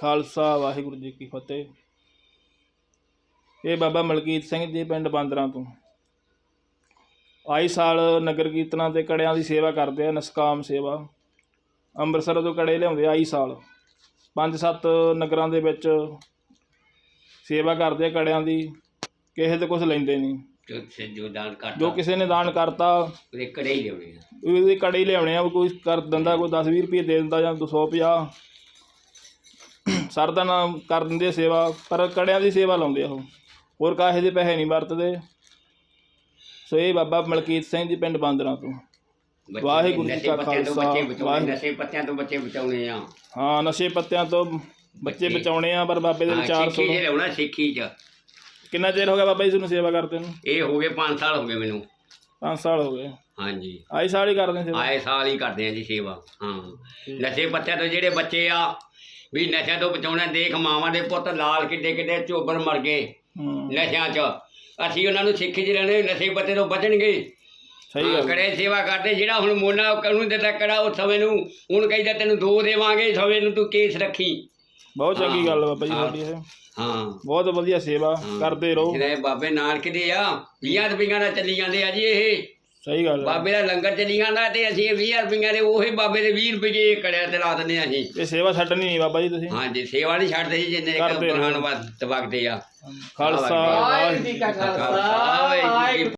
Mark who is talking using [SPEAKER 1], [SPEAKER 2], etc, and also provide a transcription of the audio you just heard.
[SPEAKER 1] ਖਾਲਸਾ ਵਾਹਿਗੁਰੂ ਜੀ ਕੀ ਫਤਿਹ। ਇਹ ਬਾਬਾ ਮਲਕੀਤ ਸਿੰਘ ਜੀ ਪਿੰਡ ਬਾਂਦਰਾਂ ਤੋਂ। ਆਈ ਸਾਲ ਨਗਰ ਕੀਰਤਨਾਂ ਤੇ ਕੜਿਆਂ ਦੀ ਸੇਵਾ ਕਰਦੇ ਆ ਨਸਕਾਮ ਸੇਵਾ। ਅੰਮ੍ਰਿਤਸਰ ਤੋਂ ਕੜੇ ਲਿਆਉਂਦੇ ਆਈ ਸਾਲ। ਪੰਜ ਸੱਤ ਨਗਰਾਂ ਦੇ ਵਿੱਚ ਸੇਵਾ ਕਰਦੇ ਆ ਕੜਿਆਂ ਦੀ ਕਿਸੇ ਤੇ ਕੁਝ ਲੈਂਦੇ ਨਹੀਂ।
[SPEAKER 2] ਜੋ ਸੇ ਜੋ ਦਾਨ ਕਰਤਾ।
[SPEAKER 1] ਜੋ ਕਿਸੇ ਨੇ ਦਾਨ ਕਰਤਾ
[SPEAKER 2] ਉਹਦੇ ਕੜੇ ਹੀ ਲਿਆਉਣੇ ਆ।
[SPEAKER 1] ਉਹਦੇ ਕੜੇ ਹੀ ਲਿਆਉਣੇ ਆ ਕੋਈ ਕਰ ਦਿੰਦਾ ਕੋਈ 10 20 ਰੁਪਏ ਦੇ ਦਿੰਦਾ ਜਾਂ 250 ਸਰਦਾ ਨਾਮ ਕਰ ਦਿੰਦੇ ਸੇਵਾ ਪਰ ਕੜਿਆਂ ਦੀ ਸੇਵਾ ਲਾਉਂਦੇ ਆ ਉਹ। ਹੋਰ ਕਾਹੇ ਦੇ ਪੈਸੇ ਨਹੀਂ ਵਰਤਦੇ। ਸੋ ਇਹ ਬਾਬਾ ਮਲਕੀਤ ਸਿੰਘ ਜੀ ਪਿੰਡ ਬਾਂਦਰਾਂ ਤੋਂ। ਵਾਹਿਗੁਰੂ ਜੀ ਕਾ ਖਾਲਸਾ।
[SPEAKER 2] ਨਸ਼ੇ ਪੱਤਿਆਂ ਤੋਂ ਬੱਚੇ ਬਚਾਉਣੇ ਆ।
[SPEAKER 1] ਹਾਂ ਨਸ਼ੇ ਪੱਤਿਆਂ ਤੋਂ ਬੱਚੇ
[SPEAKER 2] ਬੱਚੇ।
[SPEAKER 1] ਬਚਾਉਣੇ ਆ ਪਰ ਬਾਬੇ ਦੇ ਵਿਚਾਰ
[SPEAKER 2] ਸਿੱਖੀ
[SPEAKER 1] ਸੁਣੋ।
[SPEAKER 2] ਚ ਲਾਉਣਾ ਸਿੱਖੀ ਚ।
[SPEAKER 1] ਕਿੰਨਾ ਚਿਰ ਹੋ ਗਿਆ ਬਾਬਾ ਜੀ ਤੁਹਾਨੂੰ ਸੇਵਾ ਕਰਦੇ ਨੂੰ?
[SPEAKER 2] ਇਹ ਹੋ ਗਏ 5 ਸਾਲ ਹੋ ਗਏ ਮੈਨੂੰ।
[SPEAKER 1] 5 ਸਾਲ ਹੋ ਗਏ।
[SPEAKER 2] ਹਾਂਜੀ।
[SPEAKER 1] ਆਈ ਸਾਲ ਹੀ ਕਰਦੇ ਸੇਵਾ।
[SPEAKER 2] ਆਏ ਸਾਲ ਹੀ ਕਰਦੇ ਆ ਜੀ ਸੇਵਾ ਹਾਂ। ਨਸ਼ੇ ਪੱਤਿਆਂ ਤੋਂ ਜਿਹੜੇ ਬੱਚੇ ਆ ਵੀ ਨਸ਼ਿਆਂ ਤੋਂ ਬਚਾਉਣਾ ਦੇਖ ਮਾਵਾਂ ਦੇ ਪੁੱਤ ਲਾਲ ਕਿੱਡੇ ਕਿੱਡੇ ਚੋਬਰ ਮਰ ਗਏ ਨਸ਼ਿਆਂ 'ਚ। ਅਸੀਂ ਉਹਨਾਂ ਨੂੰ ਸਿੱਖੀ ਰਹਿਣੇ ਨਸ਼ੇ ਪੱਤੇ ਤੋਂ ਬਚਣਗੇ।
[SPEAKER 1] ਸਹੀ ਗੱਲ।
[SPEAKER 2] ਕੜੇ ਸੇਵਾ ਕਰਦੇ ਜਿਹੜਾ ਹੁਣ ਮੋਨਾ ਕਾਨੂੰਨ ਦਿੱਤਾ ਕੜਾ ਉਹ ਸਮੇਂ ਨੂੰ ਹੁਣ ਕਹਿੰਦਾ ਤੈਨੂੰ ਦੋ ਦੇਵਾਂਗੇ ਸਮੇਂ ਨੂੰ ਤੂੰ ਕੇਸ ਰੱਖੀ।
[SPEAKER 1] ਬਹੁਤ ਚੰਗੀ ਗੱਲ ਬਾਬਾ ਜੀ। ਤੁਹਾਡੀ ਇਹ।
[SPEAKER 2] ਹਾਂ।
[SPEAKER 1] ਬਹੁਤ ਵਧੀਆ ਸੇਵਾ ਕਰਦੇ ਰਹੋ।
[SPEAKER 2] ਜਿਹੜੇ ਬਾਬੇ ਨਾਨਕ ਦੇ ਆ 20 ਰੁਪਈਆਂ ਨਾਲ ਚੱਲੀ ਜਾਂਦੇ ਆ ਜੀ ਇਹ।
[SPEAKER 1] ਸਹੀ ਗੱਲ ਹੈ
[SPEAKER 2] ਬਾਬੇ ਦਾ ਲੰਗਰ ਚੱਲੀ ਜਾਂਦਾ ਤੇ ਅਸੀਂ 20 ਰੁਪਈਆਂ ਦੇ ਉਹੀ ਬਾਬੇ ਦੇ 20 ਰੁਪਏ ਕੜਿਆ ਤੇ ਲਾ ਦਿੰਦੇ ਅਸੀਂ।
[SPEAKER 1] ਇਹ ਸੇਵਾ ਛੱਡਣੀ ਨਹੀਂ ਬਾਬਾ ਜੀ ਤੁਸੀਂ?
[SPEAKER 2] ਹਾਂਜੀ ਸੇਵਾ ਨਹੀਂ ਛੱਡਦੇ ਜੀ ਜਿੰਨੇ
[SPEAKER 1] ਕਰਦੇ ਰਹੋ।
[SPEAKER 2] ਵਕਤ ਵਗਦੇ ਆ।
[SPEAKER 1] ਖਾਲਸਾ ਵਾਹਿਗੁਰੂ
[SPEAKER 3] ਜੀ ਕਾ
[SPEAKER 2] ਖਾਲਸਾ,
[SPEAKER 3] ਖਾਲਸਾ
[SPEAKER 2] ਵਾਹਿਗੁਰੂ ਜੀ ਕੀ